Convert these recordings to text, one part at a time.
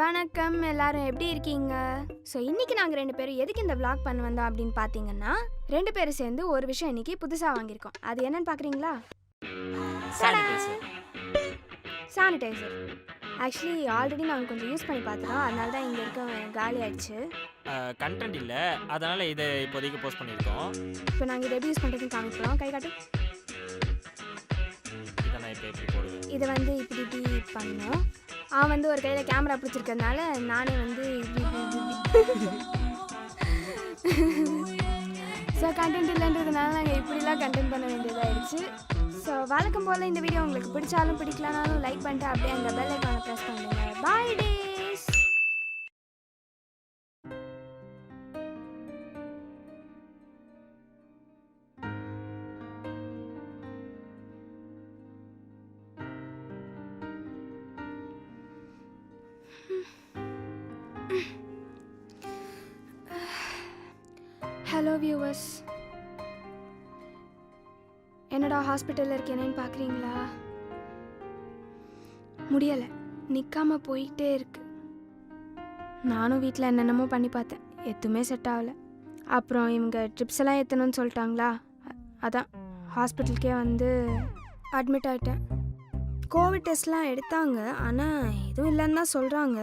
வணக்கம். எல்லாரும் எப்படி இருக்கீங்க? ஸோ இன்னைக்கு நாங்கள் ரெண்டு பேரும் எதுக்கு இந்த vlog பண்ண வந்தோம் அப்படின்னு பார்த்தீங்கன்னா ரெண்டு பேரும் சேர்ந்து ஒரு விஷயம் இன்னைக்கு புதுசாக வாங்கியிருக்கோம். அது என்னன்னு பார்க்குறீங்களா சானிடைசர் சானிடைசர் ஆக்சுவலி ஆல்ரெடி நாங்கள் கொஞ்சம் யூஸ் பண்ணி பார்த்துட்டோம் அதனால தான் இங்கே இருக்க காலி ஆயிடுச்சு. கண்டென்ட் இல்லை. அதனால் இதை இப்போதைக்கு போஸ்ட் பண்ணியிருக்கோம். இப்போ நாங்கள் இதை எப்படி யூஸ் பண்ணுறதுன்னு காமிக்கிறோம் கை காட்டு. இதை வந்து இப்படி இப்படி பண்ணோம். அவன் வந்து ஒரு கையில் கேமரா பிடிச்சிருக்கறதுனால நானே வந்து ஸோ கண்டென்ட் இல்லைன்றதுனால நாங்கள் இப்படிலாம் கண்டென்ட் பண்ண வேண்டியதாகிடுச்சு ஸோ வழக்கம் போல் இந்த வீடியோ உங்களுக்கு பிடிச்சாலும் பிடிக்கலனாலும் லைக் பண்ணிட்டு அப்படியே அந்த பெல் ஐக்கானை ப்ரெஸ் பண்ணுங்க பாய் டே ஹலோ வியூவர்ஸ் என்னடா ஹாஸ்பிட்டலில் இருக்கேனேன்னு பார்க்குறீங்களா முடியலை. நிற்காமல் போயிட்டே இருக்கு. நானும் வீட்டில் என்னென்னமோ பண்ணி பார்த்தேன். எதுவுமே செட் ஆகலை. அப்புறம் இவங்க ட்ரிப்ஸ் எல்லாம் ஏற்றணும்னு சொல்லிட்டாங்களா? அதான் ஹாஸ்பிட்டலுக்கே வந்து அட்மிட் ஆகிட்டேன் கோவிட் டெஸ்ட்லாம் எடுத்தாங்க. ஆனால் எதுவும் இல்லைன்னு தான் சொல்கிறாங்க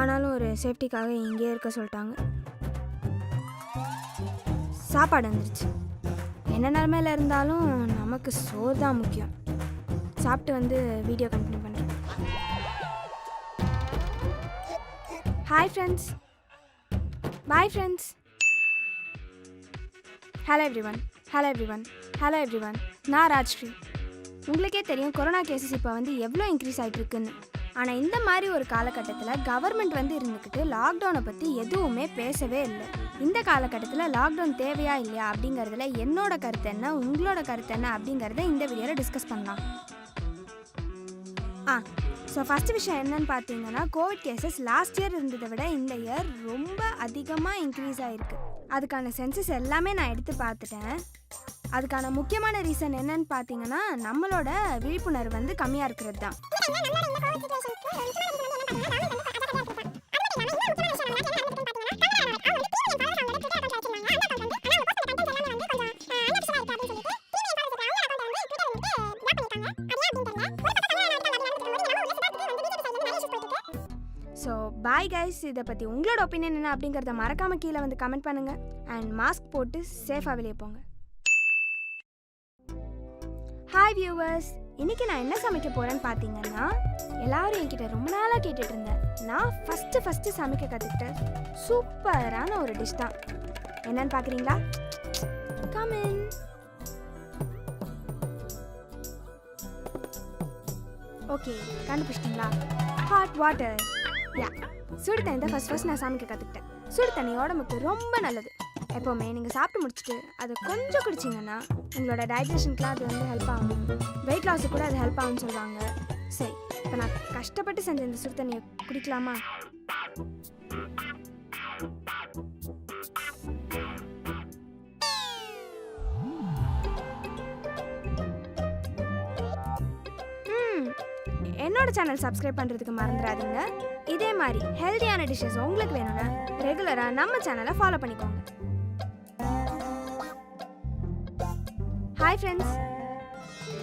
ஆனாலும் ஒரு சேஃப்டிக்காக இங்கேயே இருக்க சொல்லிட்டாங்க. சாப்பாடு வந்துருச்சு. என்ன நிலமையில இருந்தாலும் நமக்கு சோறு தான் முக்கியம். சாப்பிட்டு வந்து வீடியோ கண்டினியூ பண்ணுறேன் hi friends bye friends hello everyone hello everyone hello everyone நான் ராஜ்ஸ்ரீ. உங்களுக்கே தெரியும் கொரோனா கேசஸ் இப்போ வந்து எவ்வளோ இன்க்ரீஸ் ஆகிட்டு இருக்குன்னு ஆனால் இந்த மாதிரி ஒரு காலகட்டத்தில் கவர்மெண்ட் வந்து இருந்துக்கிட்டு லாக்டவுனை பற்றி எதுவுமே பேசவே இல்லை. இந்த காலகட்டத்தில் லாக்டவுன் தேவையா இல்லையா அப்படிங்கிறதுல என்னோட கருத்து என்ன உங்களோட கருத்து என்ன அப்படிங்கிறத இந்த வீடியோவில் டிஸ்கஸ் பண்ணலாம். ஆ ஸோ ஃபஸ்ட் விஷயம் என்னன்னு பார்த்தீங்கன்னா கோவிட் கேசஸ் லாஸ்ட் இயர் இருந்ததை விட இந்த இயர் ரொம்ப அதிகமாக இன்க்ரீஸ் ஆகிருக்கு அதுக்கான சென்சஸ் எல்லாமே நான் எடுத்து பார்த்துட்டேன். அதுக்கான முக்கியமான ரீசன் என்னன்னு பார்த்தீங்கன்னா நம்மளோட விழிப்புணர்வு வந்து கம்மியாக இருக்கிறது தான். ஸோ பாய் கைஸ் இதை பற்றி உங்களோட ஒப்பீனியன் என்ன அப்படிங்கிறத மறக்காமல் கீழே வந்து கமெண்ட் பண்ணுங்கள் அண்ட் மாஸ்க் போட்டு சேஃபாக வெளியே போங்க. ஹாய் வியூவர்ஸ் இன்றைக்கி நான் என்ன சமைக்க போகிறேன்னு பார்த்தீங்கன்னா எல்லோரும் என்கிட்ட ரொம்ப நாளாக கேட்டுட்டு இருந்தேன். நான் ஃபஸ்ட்டு ஃபஸ்ட்டு சமைக்க கற்றுக்கிட்ட சூப்பரான ஒரு டிஷ் தான். என்னன்னு பார்க்குறீங்களா கமின் ஓகே கண்டுபிடிச்சிட்டிங்களா? ஹாட் வாட்டர் யா சுடு தண்ணி தான் ஃபஸ்ட் ஃபஸ்ட் நான் சமைக்க கற்றுக்கிட்டேன் சுடு தண்ணி உடம்புக்கு ரொம்ப நல்லது. எப்போவுமே நீங்கள் சாப்பிட்டு முடிச்சுட்டு அதை கொஞ்சம் குடிச்சிங்கன்னா உங்களோட டைஜஷனுக்குலாம் அது வந்து ஹெல்ப் ஆகும். வெயிட் லாஸுக்கு கூட அது ஹெல்ப் ஆகும்னு சொல்லுவாங்க. சரி இப்போ நான் கஷ்டப்பட்டு செஞ்ச இந்த சுடு தண்ணியை குடிக்கலாமா? என்னோட சேனல் சப்ஸ்கிரைப் பண்ணுறதுக்கு மறந்துடாதீங்க. இதே மாதிரி ஹெல்த்தியான டிஷ்ஷஸ் உங்களுக்கு வேணும்னா ரெகுலராக நம்ம சேனலை ஃபாலோ பண்ணிக்கோங்க. Hi friends